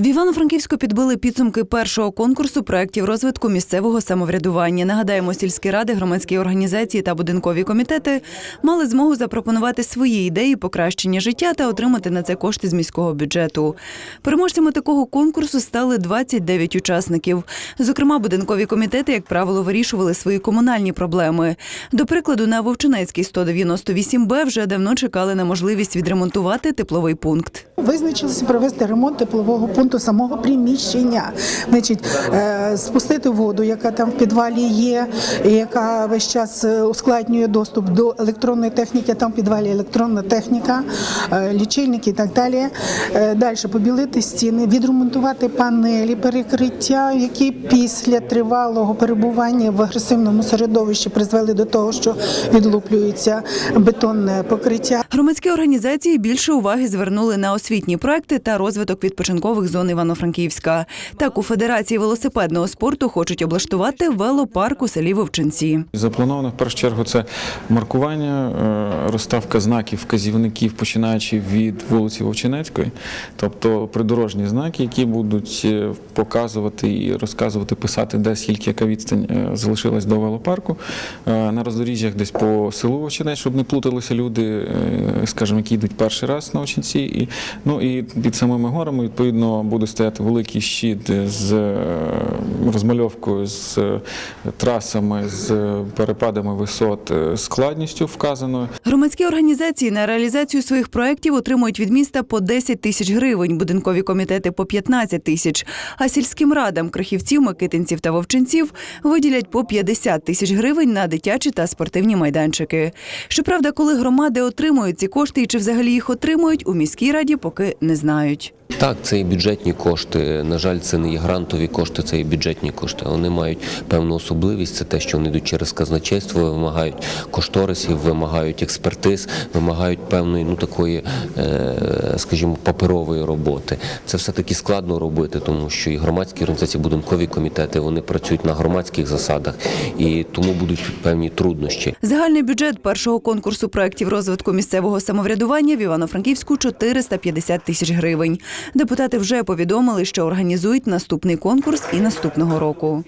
В Івано-Франківську підбили підсумки першого конкурсу проєктів розвитку місцевого самоврядування. Нагадаємо, сільські ради, громадські організації та будинкові комітети мали змогу запропонувати свої ідеї покращення життя та отримати на це кошти з міського бюджету. Переможцями такого конкурсу стали 29 учасників. Зокрема, будинкові комітети, як правило, вирішували свої комунальні проблеми. До прикладу, на Вовчинецькій 198Б вже давно чекали на можливість відремонтувати тепловий пункт. Визначилися провести ремонт теплового пункту самого приміщення, значить, е, спустити воду, яка там в підвалі є, яка весь час е, ускладнює доступ до електронної техніки. Там в підвалі електронна техніка, е, лічильники і так далі. Далі побілити стіни, відремонтувати панелі, перекриття, які після тривалого перебування в агресивному середовищі призвели до того, що відлуплюється бетонне покриття. Громадські організації більше уваги звернули на освітні проекти та розвиток відпочинкових зон Івано-Франківська. Так у Федерації велосипедного спорту хочуть облаштувати велопарк у селі Вовчинці. Заплановано в першу чергу це маркування, е, розставка знаків, вказівників, починаючи від вулиці Вовчинецької, тобто придорожні знаки, які будуть е, показувати і розказувати, писати, де скільки яка відстань е, залишилась до велопарку. На роздоріжжях десь по селу Вовчинець, щоб не плуталися люди, скажімо, які йдуть перший раз на Вовчинці. І, ну, і під самими горами, відповідно, буде стояти великий щит з е, розмальовкою, з е, трасами, з перепадами висот, е, складністю вказаною. Громадські організації на реалізацію своїх проєктів отримують від міста по 10 тисяч гривень, будинкові комітети по 15 тисяч, а сільським радам крахівців, микитинців та вовчинців виділять по 50 тисяч гривень на дитячі та спортивні майданчики. Щоправда, коли громади отримують ці кошти і чи взагалі їх отримують, у міській раді поки не знають. Так, це і бюджетні кошти. На жаль, це не є грантові кошти, це і бюджетні кошти. Вони мають певну особливість. Це те, що вони йдуть через казначейство, вимагають кошторисів, вимагають експертиз, вимагають певної ну такої, е, скажімо, паперової роботи. Це все таки складно робити, тому що і громадські організації, будинкові комітети вони працюють на громадських засадах, і тому будуть певні труднощі. Загальний бюджет першого конкурсу проєктів розвитку місцевого самоврядування в Івано-Франківську 450 тисяч гривень. Депутати вже повідомили, що організують наступний конкурс і наступного року.